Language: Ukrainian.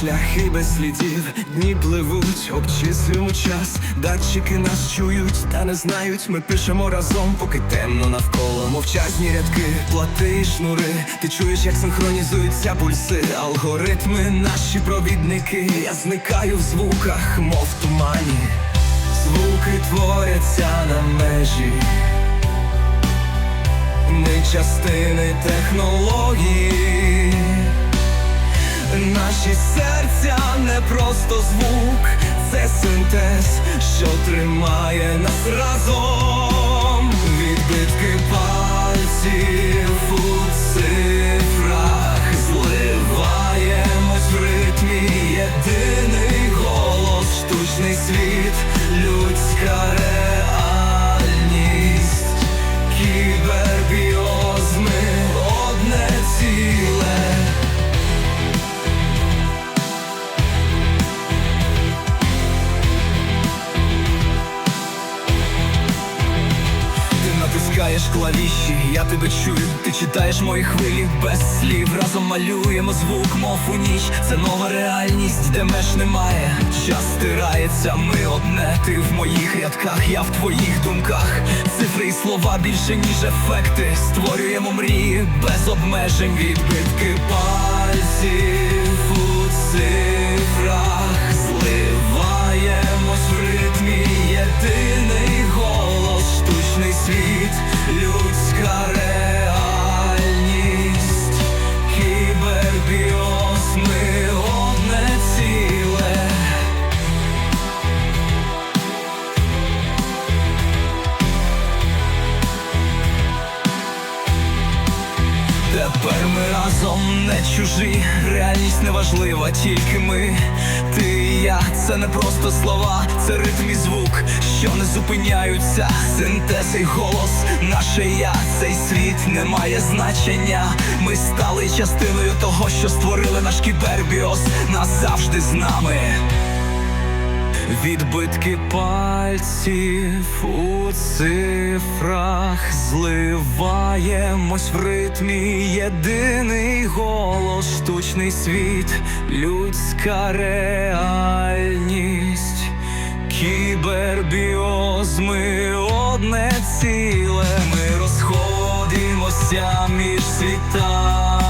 шляхи без слідів, дні пливуть, обчислюємо час, датчики нас чують, та не знають. Ми пишемо разом, поки темно навколо. Мовчазні рядки, плати і шнури. Ти чуєш, як синхронізуються пульси, алгоритми, наші провідники. Я зникаю в звуках, мов тумані. Звуки творяться на межі. Ми частини технології. Наші серця не просто звук, це синтез, що тримає нас разом. Клавіші, я тебе чую, ти читаєш мої хвилі без слів. Разом малюємо звук, мов у ніч. Це нова реальність, де меж немає. Час стирається, ми одне, ти в моїх рядках, я в твоїх думках. Цифри і слова більше, ніж ефекти. Створюємо мрії без обмежень, відбитки Тепер ми разом не чужі, реальність не важлива, тільки ми, ти і я, це не просто слова, це ритм і звук, що не зупиняються. Синтез і голос, наше я, цей світ не має значення. Ми стали частиною того, що створили наш кібербіос, назавжди з нами. Відбитки пальців у цифрах зливаємось в ритмі. Єдиний голос, штучний світ, людська реальність, кібербіоз, ми одне ціле, ми розходимося між світами.